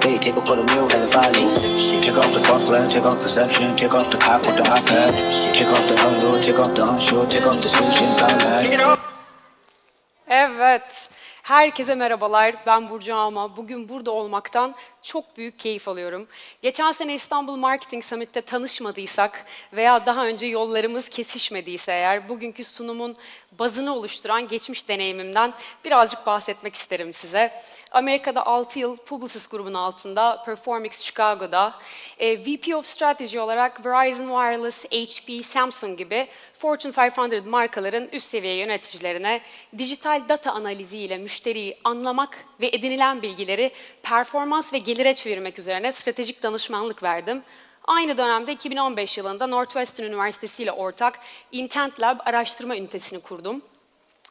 stay, take up for the meal, have a follow. Take off the flag, take off perception, take off the cop with the iPad. Take off the unsure, take off the unsure, take off the solutions I like. Evet. Herkese merhabalar. Ben Burcu Alma. Bugün burada olmaktan çok büyük keyif alıyorum. Geçen sene İstanbul Marketing Summit'te tanışmadıysak veya daha önce yollarımız kesişmediyse eğer bugünkü sunumun bazını oluşturan geçmiş deneyimimden birazcık bahsetmek isterim size. Amerika'da 6 yıl Publicis grubunun altında Performix Chicago'da e, VP of Strategy olarak Verizon Wireless, HP, Samsung gibi Fortune 500 markaların üst seviye yöneticilerine dijital data analiziyle müşteriyi anlamak ve edinilen bilgileri performans ve gelire çevirmek üzerine stratejik danışmanlık verdim. Aynı dönemde 2015 yılında Northwestern Üniversitesi ile ortak Intent Lab araştırma ünitesini kurdum.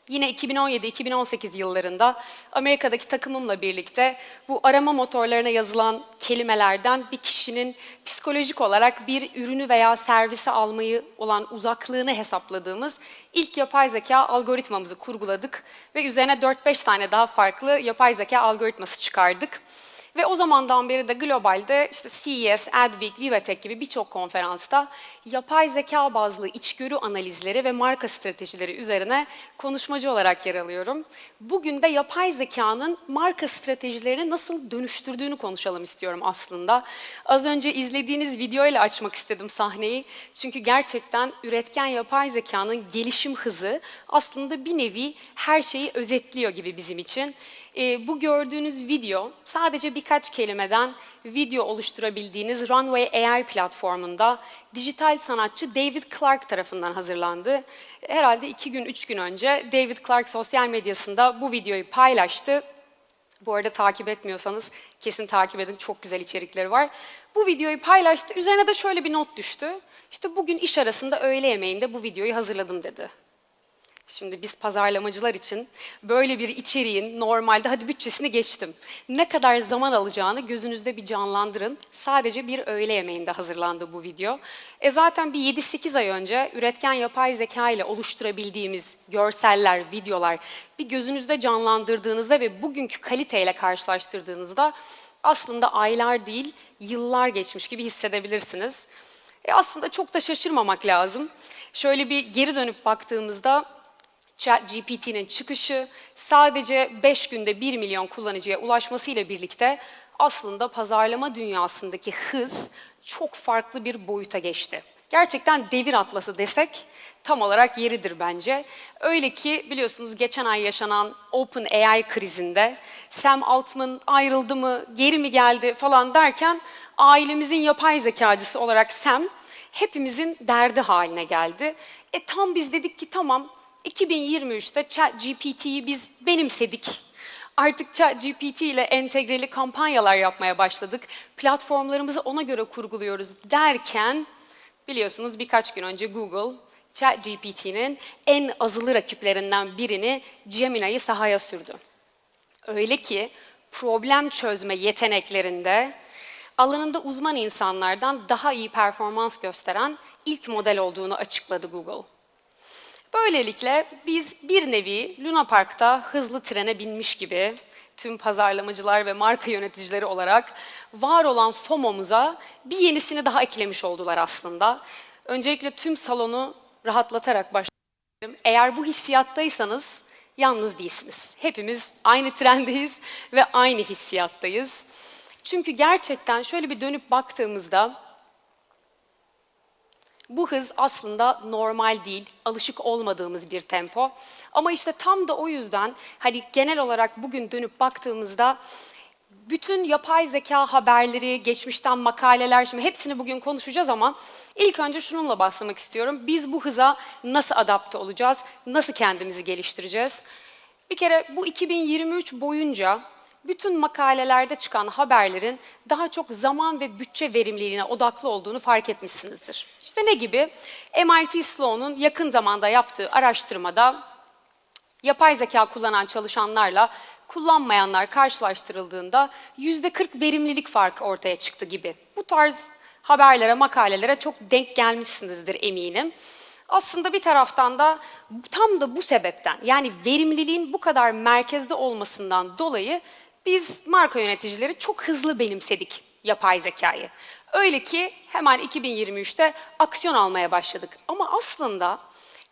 Yine 2017-2018 yıllarında Amerika'daki takımımla birlikte bu arama motorlarına yazılan kelimelerden bir kişinin psikolojik olarak bir ürünü veya servisi almayı olan uzaklığını hesapladığımız ilk yapay zeka algoritmamızı kurguladık ve üzerine 4-5 tane daha farklı yapay zeka algoritması çıkardık. Ve o zamandan beri de globalde işte CES, Adweek, Vivatech gibi birçok konferansta yapay zeka bazlı içgörü analizleri ve marka stratejileri üzerine konuşmacı olarak yer alıyorum. Bugün de yapay zekanın marka stratejilerini nasıl dönüştürdüğünü konuşalım istiyorum aslında. Az önce izlediğiniz video ile açmak istedim sahneyi. Çünkü gerçekten üretken yapay zekanın gelişim hızı aslında bir nevi her şeyi özetliyor gibi bizim için. E, bu gördüğünüz video sadece birkaç kelimeden video oluşturabildiğiniz Runway AI platformunda dijital sanatçı David Clark tarafından hazırlandı. Herhalde iki gün, üç gün önce David Clark sosyal medyasında bu videoyu paylaştı. Bu arada takip etmiyorsanız kesin takip edin. Çok güzel içerikleri var. Bu videoyu paylaştı. Üzerine de şöyle bir not düştü. İşte bugün iş arasında öğle yemeğinde bu videoyu hazırladım dedi. Şimdi biz pazarlamacılar için böyle bir içeriğin normalde hadi bütçesini geçtim. Ne kadar zaman alacağını gözünüzde bir canlandırın. Sadece bir öğle yemeğinde hazırlandı bu video. E zaten bir 7-8 ay önce üretken yapay zeka ile oluşturabildiğimiz görseller, videolar bir gözünüzde canlandırdığınızda ve bugünkü kaliteyle karşılaştırdığınızda aslında aylar değil, yıllar geçmiş gibi hissedebilirsiniz. E aslında çok da şaşırmamak lazım. Şöyle bir geri dönüp baktığımızda ChatGPT'nin çıkışı sadece 5 günde 1 milyon kullanıcıya ulaşmasıyla birlikte aslında pazarlama dünyasındaki hız çok farklı bir boyuta geçti. Gerçekten devir atlası desek tam olarak yeridir bence. Öyle ki biliyorsunuz geçen ay yaşanan Open AI krizinde Sam Altman ayrıldı mı, geri mi geldi falan derken ailemizin yapay zekacısı olarak Sam hepimizin derdi haline geldi. E tam biz dedik ki tamam 2023'te ChatGPT'yi biz benimsedik. Artık ChatGPT ile entegreli kampanyalar yapmaya başladık. Platformlarımızı ona göre kurguluyoruz derken biliyorsunuz birkaç gün önce Google ChatGPT'nin en azılı rakiplerinden birini Gemini'yi sahaya sürdü. Öyle ki problem çözme yeteneklerinde alanında uzman insanlardan daha iyi performans gösteren ilk model olduğunu açıkladı Google. Böylelikle biz bir nevi Luna Park'ta hızlı trene binmiş gibi tüm pazarlamacılar ve marka yöneticileri olarak var olan FOMO'muza bir yenisini daha eklemiş oldular aslında. Öncelikle tüm salonu rahatlatarak başlayalım. Eğer bu hissiyattaysanız yalnız değilsiniz. Hepimiz aynı trendeyiz ve aynı hissiyattayız. Çünkü gerçekten şöyle bir dönüp baktığımızda bu hız aslında normal değil, alışık olmadığımız bir tempo. Ama işte tam da o yüzden hani genel olarak bugün dönüp baktığımızda bütün yapay zeka haberleri, geçmişten makaleler, şimdi hepsini bugün konuşacağız ama ilk önce şununla başlamak istiyorum. Biz bu hıza nasıl adapte olacağız, nasıl kendimizi geliştireceğiz? Bir kere bu 2023 boyunca bütün makalelerde çıkan haberlerin daha çok zaman ve bütçe verimliliğine odaklı olduğunu fark etmişsinizdir. İşte ne gibi? MIT Sloan'un yakın zamanda yaptığı araştırmada yapay zeka kullanan çalışanlarla kullanmayanlar karşılaştırıldığında yüzde 40 verimlilik farkı ortaya çıktı gibi. Bu tarz haberlere, makalelere çok denk gelmişsinizdir eminim. Aslında bir taraftan da tam da bu sebepten yani verimliliğin bu kadar merkezde olmasından dolayı biz marka yöneticileri çok hızlı benimsedik yapay zekayı. Öyle ki hemen 2023'te aksiyon almaya başladık. Ama aslında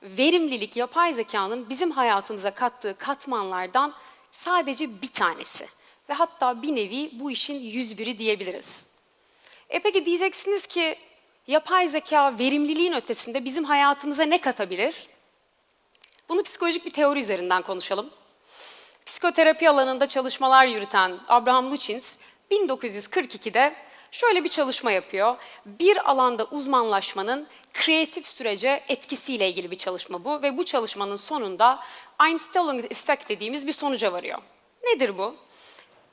verimlilik yapay zekanın bizim hayatımıza kattığı katmanlardan sadece bir tanesi. Ve hatta bir nevi bu işin yüz biri diyebiliriz. E peki diyeceksiniz ki yapay zeka verimliliğin ötesinde bizim hayatımıza ne katabilir? Bunu psikolojik bir teori üzerinden konuşalım. Psikoterapi alanında çalışmalar yürüten Abraham Luchins 1942'de şöyle bir çalışma yapıyor. Bir alanda uzmanlaşmanın kreatif sürece etkisiyle ilgili bir çalışma bu ve bu çalışmanın sonunda Einstein Effect dediğimiz bir sonuca varıyor. Nedir bu?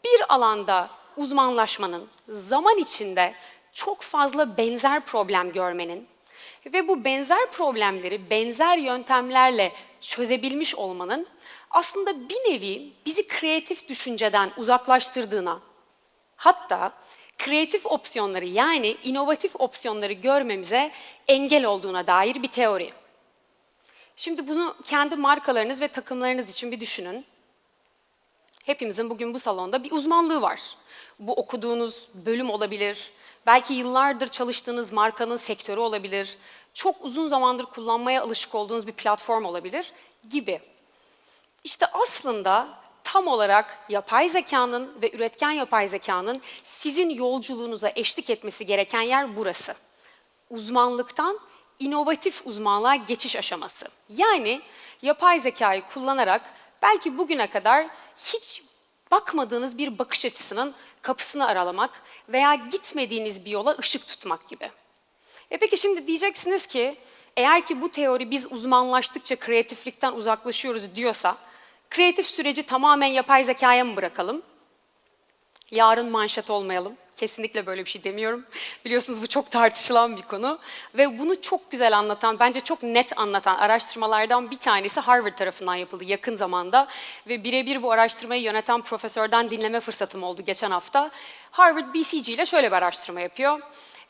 Bir alanda uzmanlaşmanın zaman içinde çok fazla benzer problem görmenin ve bu benzer problemleri benzer yöntemlerle çözebilmiş olmanın aslında bir nevi bizi kreatif düşünceden uzaklaştırdığına, hatta kreatif opsiyonları yani inovatif opsiyonları görmemize engel olduğuna dair bir teori. Şimdi bunu kendi markalarınız ve takımlarınız için bir düşünün. Hepimizin bugün bu salonda bir uzmanlığı var. Bu okuduğunuz bölüm olabilir, belki yıllardır çalıştığınız markanın sektörü olabilir, çok uzun zamandır kullanmaya alışık olduğunuz bir platform olabilir gibi. İşte aslında tam olarak yapay zekanın ve üretken yapay zekanın sizin yolculuğunuza eşlik etmesi gereken yer burası. Uzmanlıktan inovatif uzmanlığa geçiş aşaması. Yani yapay zekayı kullanarak belki bugüne kadar hiç bakmadığınız bir bakış açısının kapısını aralamak veya gitmediğiniz bir yola ışık tutmak gibi. E peki şimdi diyeceksiniz ki eğer ki bu teori biz uzmanlaştıkça kreatiflikten uzaklaşıyoruz diyorsa kreatif süreci tamamen yapay zekaya mı bırakalım? Yarın manşet olmayalım. Kesinlikle böyle bir şey demiyorum. Biliyorsunuz bu çok tartışılan bir konu. Ve bunu çok güzel anlatan, bence çok net anlatan araştırmalardan bir tanesi Harvard tarafından yapıldı yakın zamanda. Ve birebir bu araştırmayı yöneten profesörden dinleme fırsatım oldu geçen hafta. Harvard BCG ile şöyle bir araştırma yapıyor.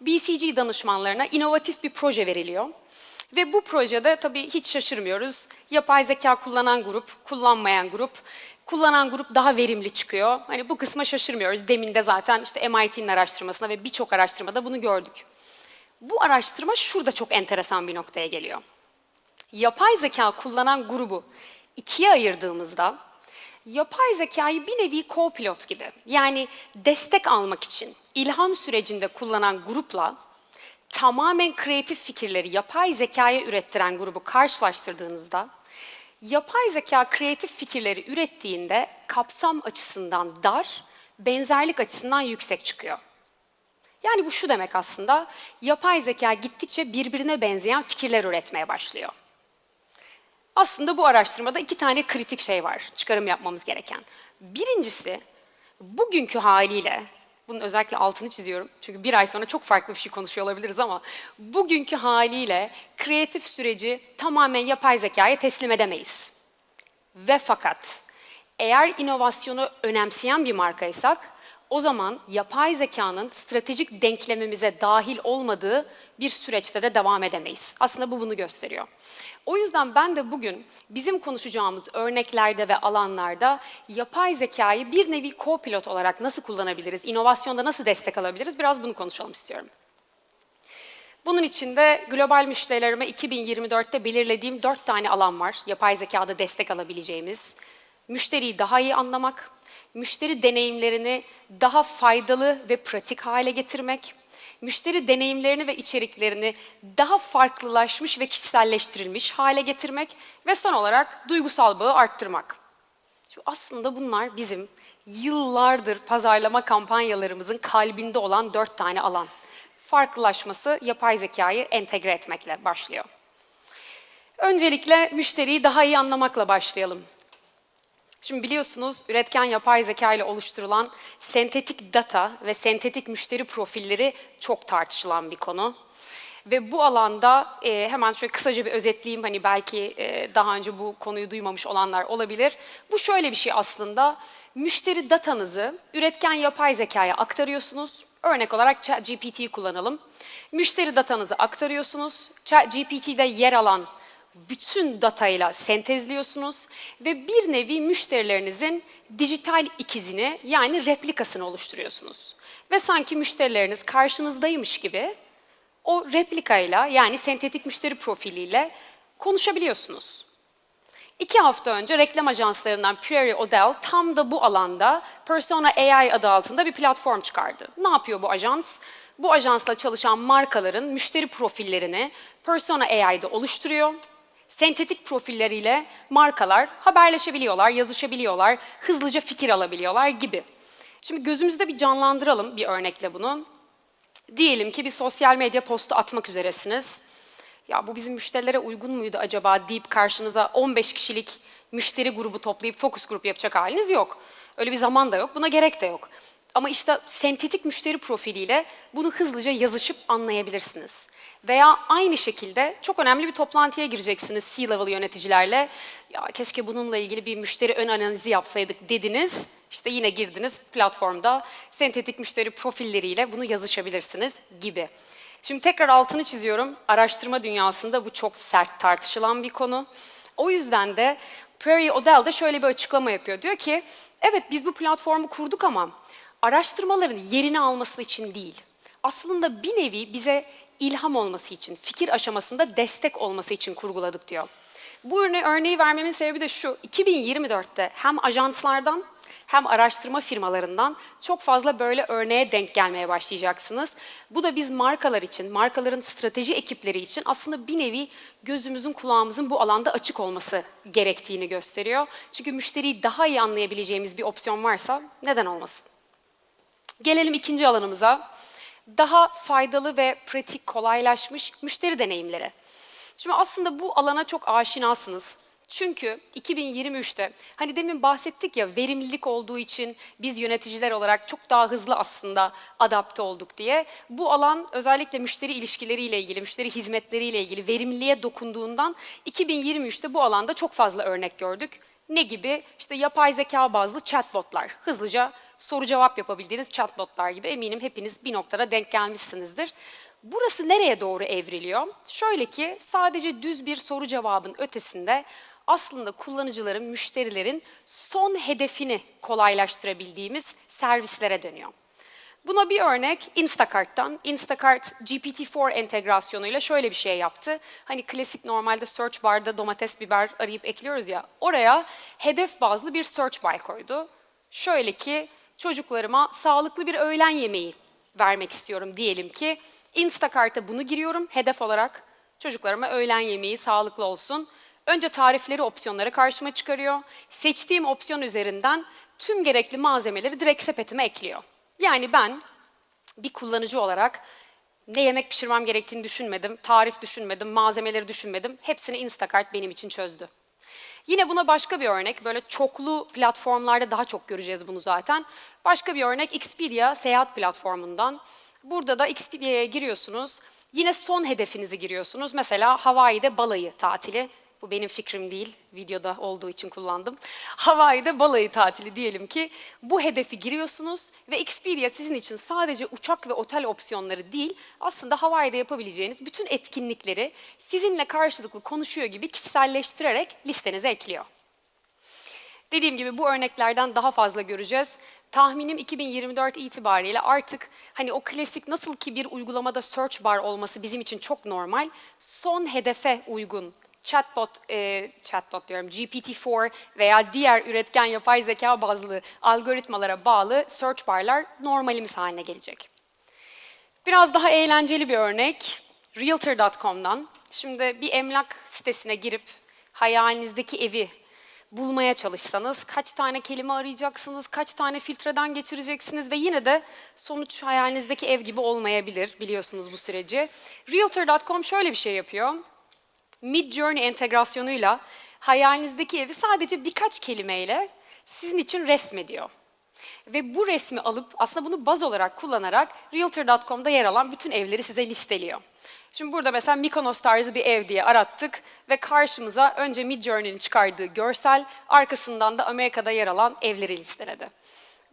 BCG danışmanlarına inovatif bir proje veriliyor. Ve bu projede tabii hiç şaşırmıyoruz. Yapay zeka kullanan grup, kullanmayan grup, kullanan grup daha verimli çıkıyor. Hani bu kısma şaşırmıyoruz. Demin de zaten işte MIT'nin araştırmasında ve birçok araştırmada bunu gördük. Bu araştırma şurada çok enteresan bir noktaya geliyor. Yapay zeka kullanan grubu ikiye ayırdığımızda yapay zekayı bir nevi co-pilot gibi yani destek almak için ilham sürecinde kullanan grupla tamamen kreatif fikirleri yapay zekaya ürettiren grubu karşılaştırdığınızda yapay zeka kreatif fikirleri ürettiğinde kapsam açısından dar, benzerlik açısından yüksek çıkıyor. Yani bu şu demek aslında, yapay zeka gittikçe birbirine benzeyen fikirler üretmeye başlıyor. Aslında bu araştırmada iki tane kritik şey var, çıkarım yapmamız gereken. Birincisi, bugünkü haliyle bunun özellikle altını çiziyorum. Çünkü bir ay sonra çok farklı bir şey konuşuyor olabiliriz ama bugünkü haliyle kreatif süreci tamamen yapay zekaya teslim edemeyiz. Ve fakat eğer inovasyonu önemseyen bir markaysak o zaman yapay zekanın stratejik denklemimize dahil olmadığı bir süreçte de devam edemeyiz. Aslında bu bunu gösteriyor. O yüzden ben de bugün bizim konuşacağımız örneklerde ve alanlarda yapay zekayı bir nevi co-pilot olarak nasıl kullanabiliriz, inovasyonda nasıl destek alabiliriz biraz bunu konuşalım istiyorum. Bunun için de global müşterilerime 2024'te belirlediğim dört tane alan var. Yapay zekada destek alabileceğimiz. Müşteriyi daha iyi anlamak, müşteri deneyimlerini daha faydalı ve pratik hale getirmek, müşteri deneyimlerini ve içeriklerini daha farklılaşmış ve kişiselleştirilmiş hale getirmek ve son olarak duygusal bağı arttırmak. Şu aslında bunlar bizim yıllardır pazarlama kampanyalarımızın kalbinde olan dört tane alan. Farklılaşması yapay zekayı entegre etmekle başlıyor. Öncelikle müşteriyi daha iyi anlamakla başlayalım. Şimdi biliyorsunuz üretken yapay zeka ile oluşturulan sentetik data ve sentetik müşteri profilleri çok tartışılan bir konu. Ve bu alanda e, hemen şöyle kısaca bir özetleyeyim hani belki e, daha önce bu konuyu duymamış olanlar olabilir. Bu şöyle bir şey aslında. Müşteri datanızı üretken yapay zekaya aktarıyorsunuz. Örnek olarak ChatGPT'yi kullanalım. Müşteri datanızı aktarıyorsunuz. ChatGPT'de yer alan bütün datayla sentezliyorsunuz ve bir nevi müşterilerinizin dijital ikizini yani replikasını oluşturuyorsunuz. Ve sanki müşterileriniz karşınızdaymış gibi o replikayla yani sentetik müşteri profiliyle konuşabiliyorsunuz. İki hafta önce reklam ajanslarından Prairie Odell tam da bu alanda Persona AI adı altında bir platform çıkardı. Ne yapıyor bu ajans? Bu ajansla çalışan markaların müşteri profillerini Persona AI'de oluşturuyor. Sentetik profilleriyle markalar haberleşebiliyorlar, yazışabiliyorlar, hızlıca fikir alabiliyorlar gibi. Şimdi gözümüzde bir canlandıralım bir örnekle bunu. Diyelim ki bir sosyal medya postu atmak üzeresiniz. Ya bu bizim müşterilere uygun muydu acaba deyip karşınıza 15 kişilik müşteri grubu toplayıp fokus grup yapacak haliniz yok. Öyle bir zaman da yok, buna gerek de yok. Ama işte sentetik müşteri profiliyle bunu hızlıca yazışıp anlayabilirsiniz. Veya aynı şekilde çok önemli bir toplantıya gireceksiniz C-level yöneticilerle. Ya keşke bununla ilgili bir müşteri ön analizi yapsaydık dediniz. İşte yine girdiniz platformda sentetik müşteri profilleriyle bunu yazışabilirsiniz gibi. Şimdi tekrar altını çiziyorum. Araştırma dünyasında bu çok sert tartışılan bir konu. O yüzden de Prairie Odell de şöyle bir açıklama yapıyor. Diyor ki, evet biz bu platformu kurduk ama araştırmaların yerini alması için değil. Aslında bir nevi bize ilham olması için, fikir aşamasında destek olması için kurguladık diyor. Bu örne örneği vermemin sebebi de şu, 2024'te hem ajanslardan hem araştırma firmalarından çok fazla böyle örneğe denk gelmeye başlayacaksınız. Bu da biz markalar için, markaların strateji ekipleri için aslında bir nevi gözümüzün kulağımızın bu alanda açık olması gerektiğini gösteriyor. Çünkü müşteriyi daha iyi anlayabileceğimiz bir opsiyon varsa neden olmasın? Gelelim ikinci alanımıza. Daha faydalı ve pratik, kolaylaşmış müşteri deneyimleri. Şimdi aslında bu alana çok aşinasınız. Çünkü 2023'te hani demin bahsettik ya verimlilik olduğu için biz yöneticiler olarak çok daha hızlı aslında adapte olduk diye. Bu alan özellikle müşteri ilişkileriyle ilgili, müşteri hizmetleriyle ilgili verimliliğe dokunduğundan 2023'te bu alanda çok fazla örnek gördük. Ne gibi? İşte yapay zeka bazlı chatbotlar. Hızlıca soru cevap yapabildiğiniz chatbotlar gibi eminim hepiniz bir noktada denk gelmişsinizdir. Burası nereye doğru evriliyor? Şöyle ki sadece düz bir soru cevabın ötesinde aslında kullanıcıların, müşterilerin son hedefini kolaylaştırabildiğimiz servislere dönüyor. Buna bir örnek Instacart'tan. Instacart GPT-4 entegrasyonuyla şöyle bir şey yaptı. Hani klasik normalde search barda domates, biber arayıp ekliyoruz ya. Oraya hedef bazlı bir search bar koydu. Şöyle ki çocuklarıma sağlıklı bir öğlen yemeği vermek istiyorum diyelim ki. Instacart'a bunu giriyorum hedef olarak. Çocuklarıma öğlen yemeği sağlıklı olsun. Önce tarifleri, opsiyonları karşıma çıkarıyor. Seçtiğim opsiyon üzerinden tüm gerekli malzemeleri direkt sepetime ekliyor. Yani ben bir kullanıcı olarak ne yemek pişirmem gerektiğini düşünmedim, tarif düşünmedim, malzemeleri düşünmedim. Hepsini Instacart benim için çözdü. Yine buna başka bir örnek, böyle çoklu platformlarda daha çok göreceğiz bunu zaten. Başka bir örnek Expedia seyahat platformundan. Burada da Expedia'ya giriyorsunuz. Yine son hedefinizi giriyorsunuz. Mesela Hawaii'de balayı tatili. Bu benim fikrim değil, videoda olduğu için kullandım. Hawaii'de balayı tatili diyelim ki bu hedefi giriyorsunuz ve Expedia sizin için sadece uçak ve otel opsiyonları değil, aslında Hawaii'de yapabileceğiniz bütün etkinlikleri sizinle karşılıklı konuşuyor gibi kişiselleştirerek listenize ekliyor. Dediğim gibi bu örneklerden daha fazla göreceğiz. Tahminim 2024 itibariyle artık hani o klasik nasıl ki bir uygulamada search bar olması bizim için çok normal, son hedefe uygun chatbot, e, chatbot diyorum, GPT-4 veya diğer üretken yapay zeka bazlı algoritmalara bağlı search barlar normalimiz haline gelecek. Biraz daha eğlenceli bir örnek, Realtor.com'dan. Şimdi bir emlak sitesine girip hayalinizdeki evi bulmaya çalışsanız kaç tane kelime arayacaksınız, kaç tane filtreden geçireceksiniz ve yine de sonuç hayalinizdeki ev gibi olmayabilir biliyorsunuz bu süreci. Realtor.com şöyle bir şey yapıyor. Midjourney entegrasyonuyla hayalinizdeki evi sadece birkaç kelimeyle sizin için resmediyor. Ve bu resmi alıp aslında bunu baz olarak kullanarak Realtor.com'da yer alan bütün evleri size listeliyor. Şimdi burada mesela Mykonos tarzı bir ev diye arattık ve karşımıza önce Midjourney'nin çıkardığı görsel, arkasından da Amerika'da yer alan evleri listeledi.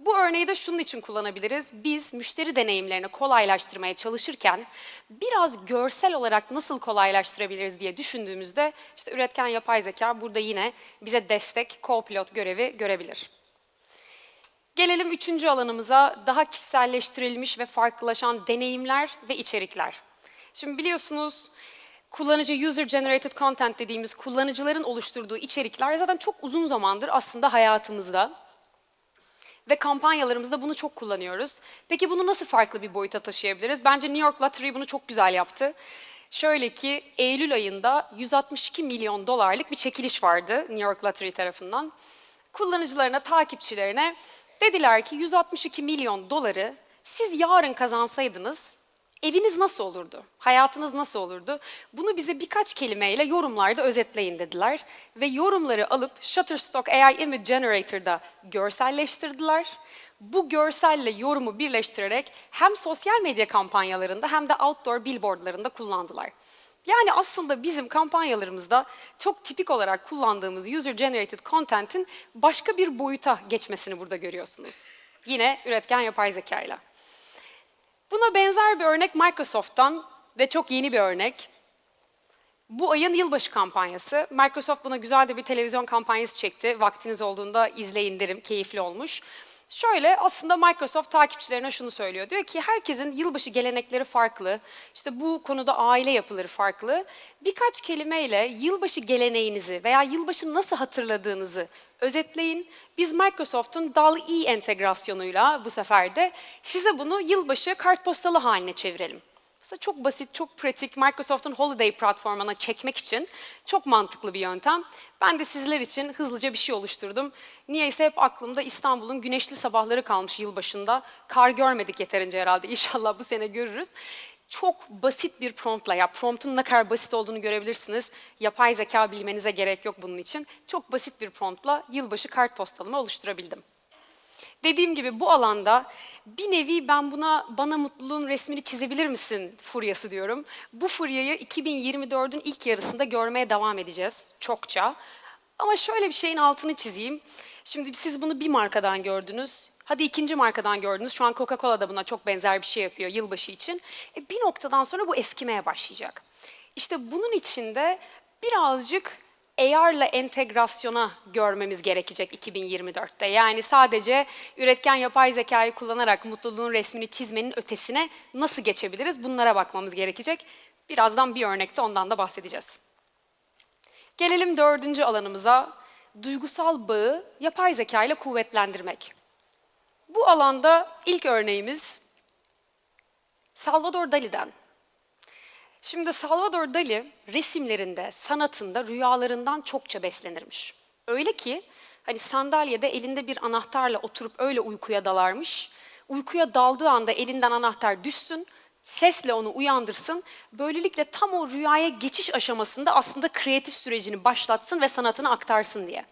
Bu örneği de şunun için kullanabiliriz. Biz müşteri deneyimlerini kolaylaştırmaya çalışırken biraz görsel olarak nasıl kolaylaştırabiliriz diye düşündüğümüzde işte üretken yapay zeka burada yine bize destek, co-pilot görevi görebilir. Gelelim üçüncü alanımıza, daha kişiselleştirilmiş ve farklılaşan deneyimler ve içerikler. Şimdi biliyorsunuz kullanıcı user generated content dediğimiz kullanıcıların oluşturduğu içerikler zaten çok uzun zamandır aslında hayatımızda. Ve kampanyalarımızda bunu çok kullanıyoruz. Peki bunu nasıl farklı bir boyuta taşıyabiliriz? Bence New York Lottery bunu çok güzel yaptı. Şöyle ki Eylül ayında 162 milyon dolarlık bir çekiliş vardı New York Lottery tarafından. Kullanıcılarına, takipçilerine dediler ki 162 milyon doları siz yarın kazansaydınız eviniz nasıl olurdu? Hayatınız nasıl olurdu? Bunu bize birkaç kelimeyle yorumlarda özetleyin dediler. Ve yorumları alıp Shutterstock AI Image Generator'da görselleştirdiler. Bu görselle yorumu birleştirerek hem sosyal medya kampanyalarında hem de outdoor billboardlarında kullandılar. Yani aslında bizim kampanyalarımızda çok tipik olarak kullandığımız user generated content'in başka bir boyuta geçmesini burada görüyorsunuz. Yine üretken yapay zeka ile. Buna benzer bir örnek Microsoft'tan ve çok yeni bir örnek. Bu ayın yılbaşı kampanyası. Microsoft buna güzel de bir televizyon kampanyası çekti. Vaktiniz olduğunda izleyin derim, keyifli olmuş. Şöyle aslında Microsoft takipçilerine şunu söylüyor. Diyor ki herkesin yılbaşı gelenekleri farklı. İşte bu konuda aile yapıları farklı. Birkaç kelimeyle yılbaşı geleneğinizi veya yılbaşı nasıl hatırladığınızı özetleyin. Biz Microsoft'un DALL-E entegrasyonuyla bu sefer de size bunu yılbaşı kartpostalı haline çevirelim. Aslında çok basit, çok pratik, Microsoft'un Holiday platformuna çekmek için çok mantıklı bir yöntem. Ben de sizler için hızlıca bir şey oluşturdum. Niyeyse hep aklımda İstanbul'un güneşli sabahları kalmış yılbaşında. Kar görmedik yeterince herhalde, İnşallah bu sene görürüz. Çok basit bir promptla, ya promptun ne kadar basit olduğunu görebilirsiniz. Yapay zeka bilmenize gerek yok bunun için. Çok basit bir promptla yılbaşı kartpostalımı oluşturabildim. Dediğim gibi bu alanda bir nevi ben buna bana mutluluğun resmini çizebilir misin furyası diyorum. Bu furyayı 2024'ün ilk yarısında görmeye devam edeceğiz çokça. Ama şöyle bir şeyin altını çizeyim. Şimdi siz bunu bir markadan gördünüz. Hadi ikinci markadan gördünüz. Şu an Coca-Cola da buna çok benzer bir şey yapıyor yılbaşı için. E, bir noktadan sonra bu eskimeye başlayacak. İşte bunun içinde birazcık AR'la entegrasyona görmemiz gerekecek 2024'te. Yani sadece üretken yapay zekayı kullanarak mutluluğun resmini çizmenin ötesine nasıl geçebiliriz? Bunlara bakmamız gerekecek. Birazdan bir örnekte ondan da bahsedeceğiz. Gelelim dördüncü alanımıza. Duygusal bağı yapay zeka ile kuvvetlendirmek. Bu alanda ilk örneğimiz Salvador Dali'den. Şimdi Salvador Dali resimlerinde, sanatında rüyalarından çokça beslenirmiş. Öyle ki hani sandalyede elinde bir anahtarla oturup öyle uykuya dalarmış. Uykuya daldığı anda elinden anahtar düşsün, sesle onu uyandırsın. Böylelikle tam o rüyaya geçiş aşamasında aslında kreatif sürecini başlatsın ve sanatını aktarsın diye.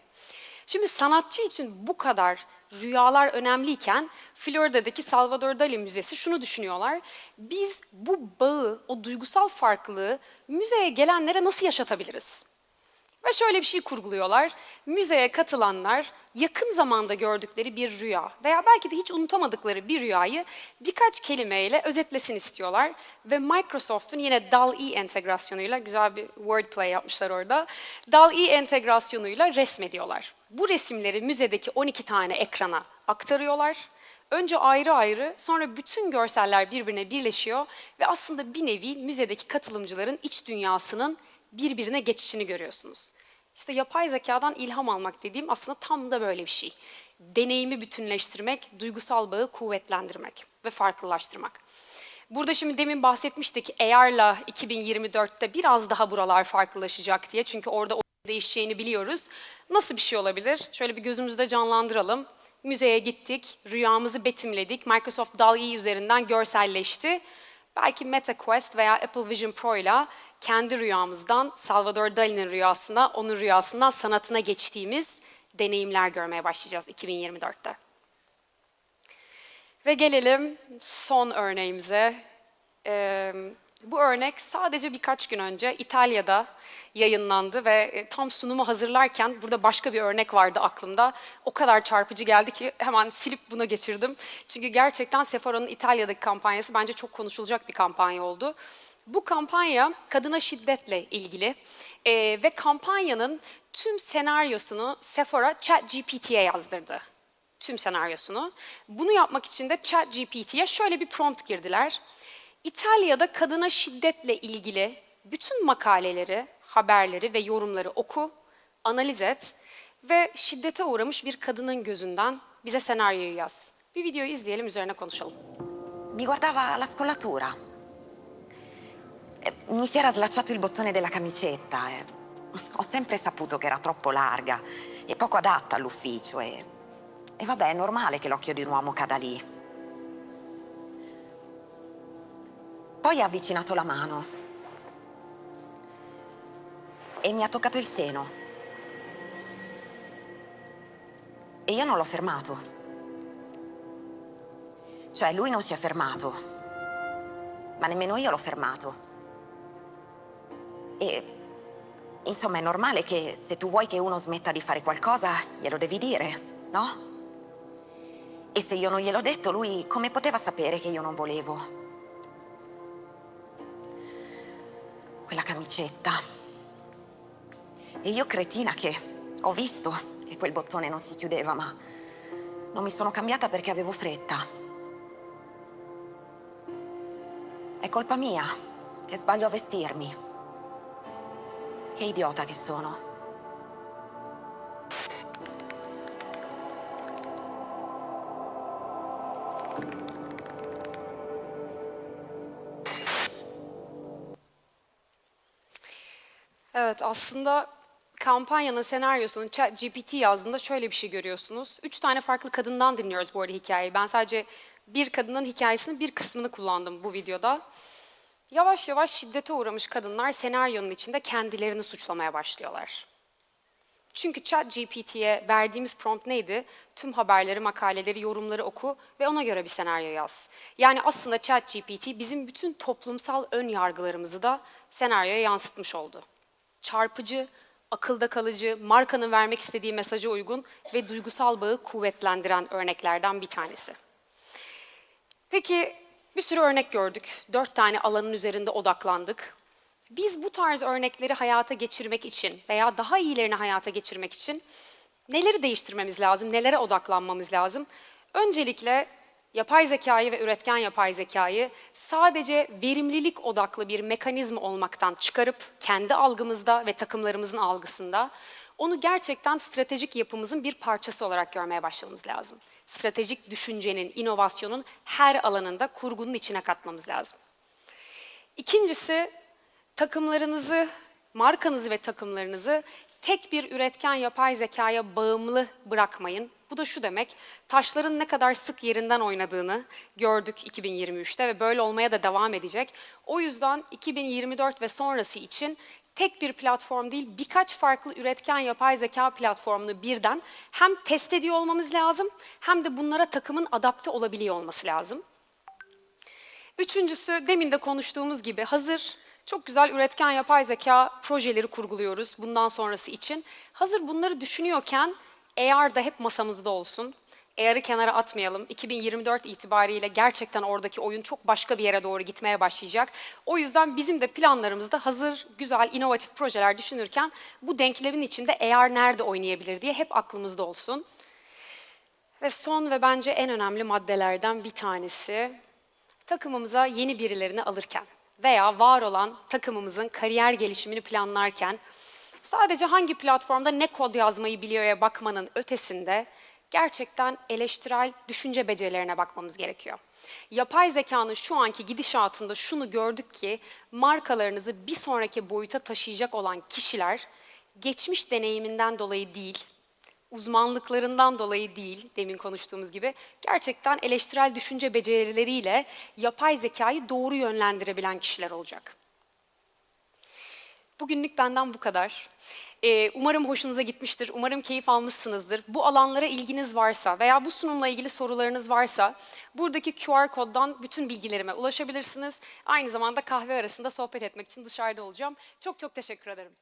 Şimdi sanatçı için bu kadar rüyalar önemliyken Florida'daki Salvador Dali Müzesi şunu düşünüyorlar. Biz bu bağı, o duygusal farklılığı müzeye gelenlere nasıl yaşatabiliriz? Ve şöyle bir şey kurguluyorlar. Müzeye katılanlar yakın zamanda gördükleri bir rüya veya belki de hiç unutamadıkları bir rüyayı birkaç kelimeyle özetlesin istiyorlar. Ve Microsoft'un yine DALL-E entegrasyonuyla güzel bir wordplay yapmışlar orada. DALL-E entegrasyonuyla resmediyorlar. Bu resimleri müzedeki 12 tane ekrana aktarıyorlar. Önce ayrı ayrı, sonra bütün görseller birbirine birleşiyor ve aslında bir nevi müzedeki katılımcıların iç dünyasının birbirine geçişini görüyorsunuz. İşte yapay zekadan ilham almak dediğim aslında tam da böyle bir şey. Deneyimi bütünleştirmek, duygusal bağı kuvvetlendirmek ve farklılaştırmak. Burada şimdi demin bahsetmiştik AR'la 2024'te biraz daha buralar farklılaşacak diye. Çünkü orada değişeceğini biliyoruz. Nasıl bir şey olabilir? Şöyle bir gözümüzde canlandıralım. Müzeye gittik, rüyamızı betimledik. Microsoft DALL-E üzerinden görselleşti. Belki MetaQuest veya Apple Vision Pro ile kendi rüyamızdan Salvador Dali'nin rüyasına, onun rüyasından sanatına geçtiğimiz deneyimler görmeye başlayacağız 2024'te. Ve gelelim son örneğimize. Ee, Bu örnek sadece birkaç gün önce İtalya'da yayınlandı ve e, tam sunumu hazırlarken burada başka bir örnek vardı aklımda. O kadar çarpıcı geldi ki hemen silip buna geçirdim. Çünkü gerçekten Sephora'nın İtalya'daki kampanyası bence çok konuşulacak bir kampanya oldu. Bu kampanya kadına şiddetle ilgili e, ve kampanyanın tüm senaryosunu Sephora ChatGPT'ye yazdırdı tüm senaryosunu. Bunu yapmak için de ChatGPT'ye şöyle bir prompt girdiler. İtalya'da kadına şiddetle ilgili bütün makaleleri, haberleri ve yorumları oku, analiz et ve şiddete uğramış bir kadının gözünden bize senaryoyu yaz. Bir videoyu izleyelim, üzerine konuşalım. Mi guardava la scollatura. Eh, Mi si era slacciato il bottone della camicetta e ho sempre saputo che era troppo larga e poco adatta all'ufficio e, e vabbè, è normale che l'occhio di un uomo cada lì. Poi ha avvicinato la mano e mi ha toccato il seno. E io non l'ho fermato. Cioè, lui non si è fermato, ma nemmeno io l'ho fermato. E insomma, è normale che se tu vuoi che uno smetta di fare qualcosa, glielo devi dire, no? E se io non gliel'ho detto, lui come poteva sapere che io non volevo? Quella camicetta. E io cretina che ho visto che quel bottone non si chiudeva, ma non mi sono cambiata perché avevo fretta. È colpa mia che sbaglio a vestirmi. Che idiota che sono. Evet aslında kampanyanın senaryosunu ChatGPT yazdığında şöyle bir şey görüyorsunuz. Üç tane farklı kadından dinliyoruz bu arada hikayeyi. Ben sadece bir kadının hikayesinin bir kısmını kullandım bu videoda. Yavaş yavaş şiddete uğramış kadınlar senaryonun içinde kendilerini suçlamaya başlıyorlar. Çünkü ChatGPT'ye verdiğimiz prompt neydi? Tüm haberleri, makaleleri, yorumları oku ve ona göre bir senaryo yaz. Yani aslında ChatGPT bizim bütün toplumsal ön yargılarımızı da senaryoya yansıtmış oldu. Çarpıcı, akılda kalıcı, markanın vermek istediği mesaja uygun ve duygusal bağı kuvvetlendiren örneklerden bir tanesi. Peki bir sürü örnek gördük. Dört tane alanın üzerinde odaklandık. Biz bu tarz örnekleri hayata geçirmek için veya daha iyilerini hayata geçirmek için neleri değiştirmemiz lazım, nelere odaklanmamız lazım? Öncelikle yapay zekayı ve üretken yapay zekayı sadece verimlilik odaklı bir mekanizma olmaktan çıkarıp kendi algımızda ve takımlarımızın algısında onu gerçekten stratejik yapımızın bir parçası olarak görmeye başlamamız lazım. Stratejik düşüncenin, inovasyonun her alanında kurgunun içine katmamız lazım. İkincisi takımlarınızı, markanızı ve takımlarınızı tek bir üretken yapay zekaya bağımlı bırakmayın. Bu da şu demek, taşların ne kadar sık yerinden oynadığını gördük 2023'te ve böyle olmaya da devam edecek. O yüzden 2024 ve sonrası için tek bir platform değil, birkaç farklı üretken yapay zeka platformunu birden hem test ediyor olmamız lazım, hem de bunlara takımın adapte olabiliyor olması lazım. Üçüncüsü demin de konuştuğumuz gibi hazır çok güzel üretken yapay zeka projeleri kurguluyoruz bundan sonrası için. Hazır bunları düşünüyorken AR da hep masamızda olsun. AR'ı kenara atmayalım. 2024 itibariyle gerçekten oradaki oyun çok başka bir yere doğru gitmeye başlayacak. O yüzden bizim de planlarımızda hazır güzel inovatif projeler düşünürken bu denklemin içinde AR nerede oynayabilir diye hep aklımızda olsun. Ve son ve bence en önemli maddelerden bir tanesi takımımıza yeni birilerini alırken veya var olan takımımızın kariyer gelişimini planlarken sadece hangi platformda ne kod yazmayı biliyor'a bakmanın ötesinde gerçekten eleştirel düşünce becerilerine bakmamız gerekiyor. Yapay zekanın şu anki gidişatında şunu gördük ki markalarınızı bir sonraki boyuta taşıyacak olan kişiler geçmiş deneyiminden dolayı değil, uzmanlıklarından dolayı değil, demin konuştuğumuz gibi, gerçekten eleştirel düşünce becerileriyle yapay zekayı doğru yönlendirebilen kişiler olacak. Bugünlük benden bu kadar. Ee, umarım hoşunuza gitmiştir, umarım keyif almışsınızdır. Bu alanlara ilginiz varsa veya bu sunumla ilgili sorularınız varsa buradaki QR koddan bütün bilgilerime ulaşabilirsiniz. Aynı zamanda kahve arasında sohbet etmek için dışarıda olacağım. Çok çok teşekkür ederim.